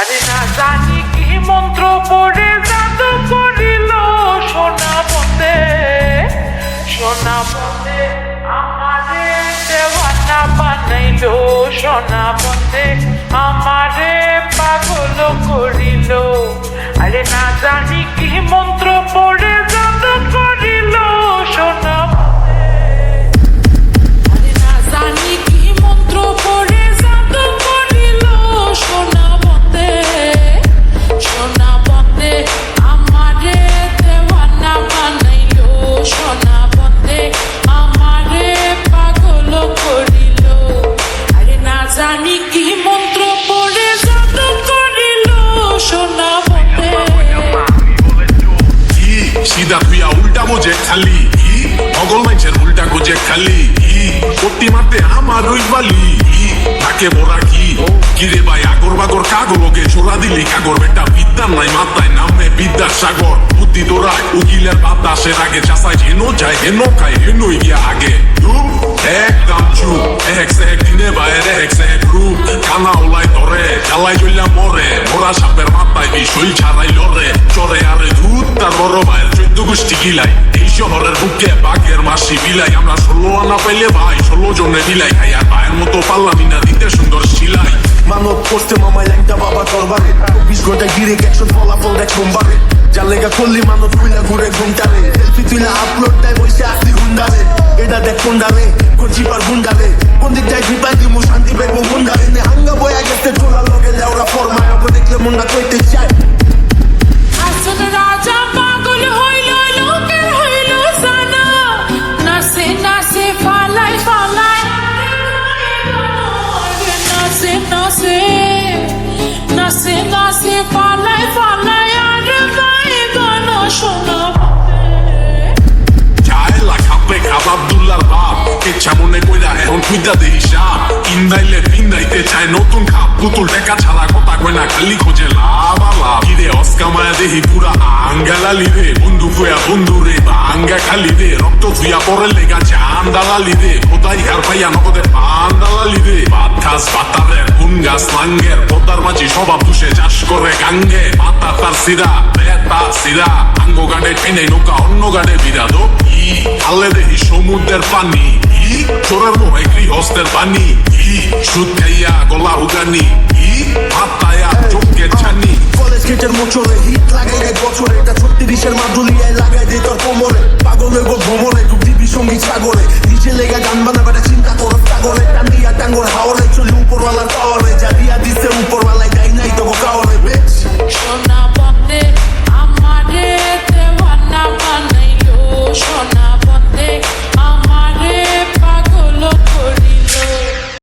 আরে না, জানি কি মন্ত্র পড়ে, জাদু করিল সোনা বন্দে সোনা বন্দে আমারে দেওয়ানা বানাইল, সোনা বন্দে আমারে পাগল করিল। আরে না জানি কি মন্ত্র খালি পট্টি মারতে আমার ওই বালি। তাকে বড়া কি? কিরে ভাই, আগর বাগর কাগরকে ছোড়া দিলি কাগর। বেটা বিদ্যার নাই, মাথায় নামে বিদ্যার সাগর। বুদ্ধি তোরায় উকিলের বাতাসের আগে চাষায় হেনো যায়, হেনো খায়, হেনোই গিয়া আগে। একদম চুপ। এক এক দিনে বাইর, এক এক রূপ। কানা ওলাই ধরে, জ্বালাই জ্বললা মরে। মোরা সাপের মাথায় বিষয় ছাড়াই লরে চরে আরে ধূত, তার বড় ভাইয়ের চোদ্দ গোষ্ঠী গিলাই। শহরের বুকে বাঘের মাসি বিলাই। আমরা ষোলো আনা পাইলে ভাই, ষোলো জনে বিলাই। খাই আর ভাইয়ের মতো পারলাম না দিতে সুন্দর সিলাই। মানব করতে বাবা দরবারে। চব্বিশ ঘন্টায় গিরে গেছো ফলাফল দেখ সোমবারে। যার লেগা করলি মানব তুইলা ঘুরে ঘুমটারে সেলফি তুইলা আপলোড দেয় বসে আসলি এটা দেখ কোনডারে কোন চিপার গুন্ডারে কোন খুঁজা দেই সাপ ইন্দাইলে পিন্দাইতে চায় নতুন খাপ। পুতুল টেকা ছাড়া কথা কয় না, খালি খোঁজে লাভ লাভ। কিরে অস্কামায়া দেহি পুরা আঙ্গালালি রে। বন্ধু ফুয়া বন্ধু রে আঙ্গা খালি রে রক্ত ধুয়া পরে লেগা জান দালালি রে কোথায় হার পাইয়া নগদে পান দালালি রে ভাত খাস পাতারের কোন গাছ লাঙ্গের পদ্মার মাঝি স্বভাব দুষে চাষ করে গাঙ্গে। পাতা তার সিরা বেতা সিরা আঙ্গ গাড়ে টেনে নৌকা, অন্য গাড়ে বিরাদ ই আলে দেহি সমুদ্রের পানি। চোরের মোহে গৃহস্থের পানি ই সুদ খাইয়া গলা উগানি। ই মাতায়া চোখকে ছানি। কলেজ গেটের মোচরে হিট লাগাই দেয় বছরে। এটা ছত্রিশের মাদুলিয়ায় লাগাই দেয় তোর কোমরে। পাগলের গো ভ্রমরে ডুবদিবি সংগীত সাগরে। নিচে লেগা গান বানাবে চিন্তা করো সাগরে টান্ডিয়া টাঙ্গর হাওড়ে চলি উপরওয়ালার পাওয়ারে যা দিয়া দিছে উপর